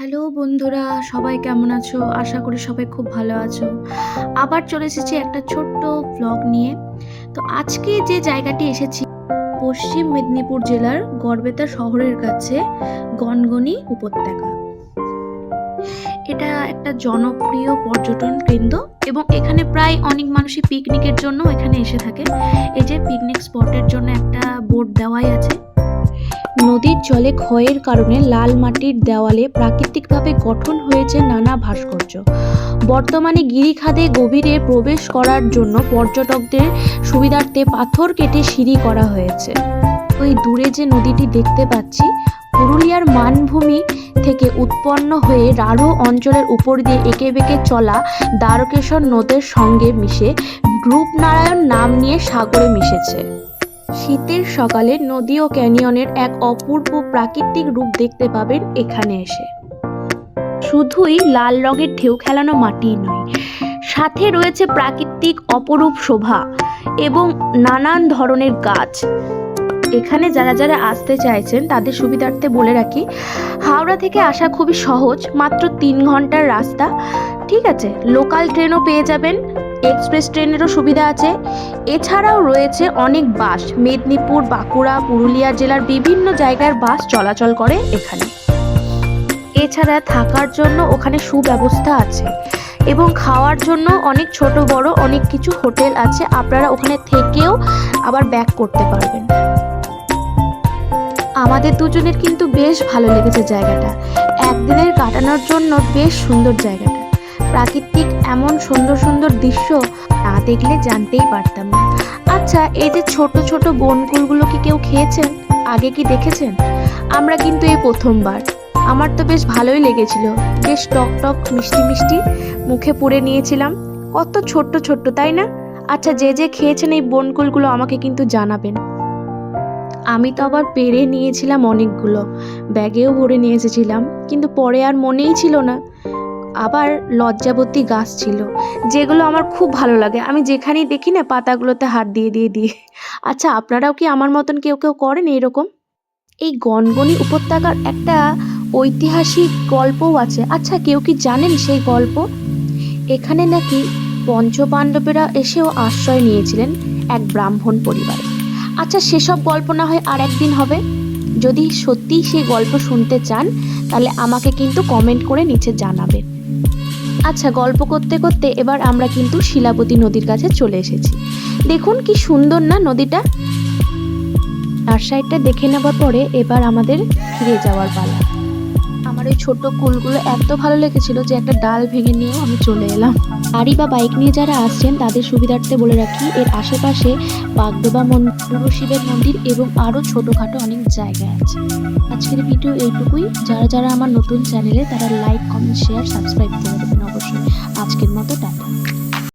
Hello বন্ধুরা, সবাই কেমন আছো? আশা করি সবাই খুব ভালো আছো। আবার চলে এসেছি একটা ছোট্ট ব্লগ নিয়ে। তো আজকে যে জায়গাটি এসেছি, পশ্চিম মেদিনীপুর জেলার গড়বেতা শহরের কাছে গনগনি উপত্যকা। এটা একটা জনপ্রিয় পর্যটন কেন্দ্র এবং এখানে প্রায় অনেক মানুষই পিকনিকের জন্য এখানে এসে থাকে। এই যে পিকনিক স্পটের জন্য একটা বোর্ড দেওয়াই আছে। নদীর জলে ক্ষয়ের কারণে লাল মাটির দেওয়ালে প্রাকৃতিকভাবে গঠন হয়েছে নানা ভাস্কর্য। বর্তমানে গিরিখাদে গভীরে প্রবেশ করার জন্য পর্যটকদের সুবিধার্থে পাথর কেটে সিঁড়ি করা হয়েছে। ওই দূরে যে নদীটি দেখতে পাচ্ছি, পুরুলিয়ার মানভূমি থেকে উৎপন্ন হয়ে রাঢ় অঞ্চলের উপর দিয়ে এঁকে বেঁকে চলা দ্বারকেশ্বর নদের সঙ্গে মিশে রূপনারায়ণ নাম নিয়ে সাগরে মিশেছে। শীতের সকালে নদী ও ক্যানিয়নের এক অপূর্ব প্রাকৃতিক রূপ দেখতে পাবেন এখানে এসে। শুধুই লাল রঙের ঢেউ খেলানো মাটি নয়, সাথে রয়েছে প্রাকৃতিক অপরূপ শোভা এবং নানান ধরনের গাছ। এখানে যারা যারা আসতে চাইছেন, তাদের সুবিধার্থে বলে রাখি, হাওড়া থেকে আসা খুবই সহজ, মাত্র তিন ঘণ্টার রাস্তা। ঠিক আছে, লোকাল ট্রেনও পেয়ে যাবেন। এক্সপ্রেস ট্রেনেরও সুবিধা আছে। এছাড়াও রয়েছে অনেক বাস। মেদিনীপুর, বাঁকুড়া, পুরুলিয়া জেলার বিভিন্ন জায়গার বাস চলাচল করে এখানে। এছাড়া থাকার জন্য ওখানে সুব্যবস্থা আছে এবং খাওয়ার জন্য অনেক ছোট, বড় অনেক কিছু হোটেল আছে। আপনারা ওখানে থেকেও আবার ব্যাক করতে পারবেন। আমাদের দুজনের কিন্তু বেশ ভালো লেগেছে জায়গাটা। একদিনের কাটানোর জন্য বেশ সুন্দর জায়গাটা। প্রাকৃতিক এমন সুন্দর সুন্দর দৃশ্য না দেখলে জানতেই পারতাম না। আচ্ছা এই যে ছোট ছোট বনকুলগুলো কি কেউ খেয়েছেন? আগে কি দেখেছেন? আমরা কিন্তু এই প্রথমবার। আমার তো বেশ ভালোই লেগেছিল। বেশ টক টক, মিষ্টি মিষ্টি মুখে পুড়ে নিয়েছিলাম। কত ছোট্ট ছোট্ট, তাই না? আচ্ছা যে যে খেয়েছেন এই বনকুলগুলো আমাকে কিন্তু জানাবেন। আমি তো আবার পেরে নিয়েছিলাম অনেকগুলো। ব্যাগেও ভরে নিয়ে এসেছিলাম। কিন্তু পরে আর মনেই ছিল না। আবার লজ্জাবতী গাছ ছিল, যেগুলো আমার খুব ভালো লাগে। আমি যেখানেই দেখি না, পাতাগুলোতে হাত দিয়ে দিয়ে দিয়ে। আচ্ছা আপনারাও কি আমার মতন কেউ কেউ করেন এরকম এই গনগনি উপত্যকার একটা ঐতিহাসিক গল্পও আছে। আচ্ছা কেউ কি জানেন সেই গল্প? এখানে নাকি পঞ্চপাণ্ডবেরা এসেও আশ্রয় নিয়েছিলেন এক ব্রাহ্মণ পরিবারে। আচ্ছা সেসব গল্প না হয় আর একদিন হবে? যদি সত্যিই সেই গল্প শুনতে চান, তাহলে আমাকে কিন্তু কমেন্ট করে নিচে জানাবেন। আচ্ছা গল্প করতে করতে এবার আমরা কিন্তু শিলাবতী নদীর কাছে চলে এসেছি। দেখুন কি সুন্দর না নদীটা? আর সাইডটা দেখে নেবার পরে এবার আমাদের ফিরে যাওয়ার পালা। আমার ওই ছোট কুলগুলো এত ভালো লেগেছিল যে একটা ডাল ভেঙে নিয়ে আমি চলে এলাম। গাড়ি বা বাইক নিয়ে যারা আসছেন, তাদের সুবিধার্থে বলে রাখি, এর আশেপাশে বাগডোবা মন্দির শিবের মন্দির এবং আরও ছোটোখাটো অনেক জায়গা আছে। আজকের ভিডিও এইটুকুই। যারা যারা আমার নতুন চ্যানেলে, তারা লাইক, কমেন্ট, শেয়ার, সাবস্ক্রাইব করে দেবেন অবশ্যই। আজকের মতো টাটা।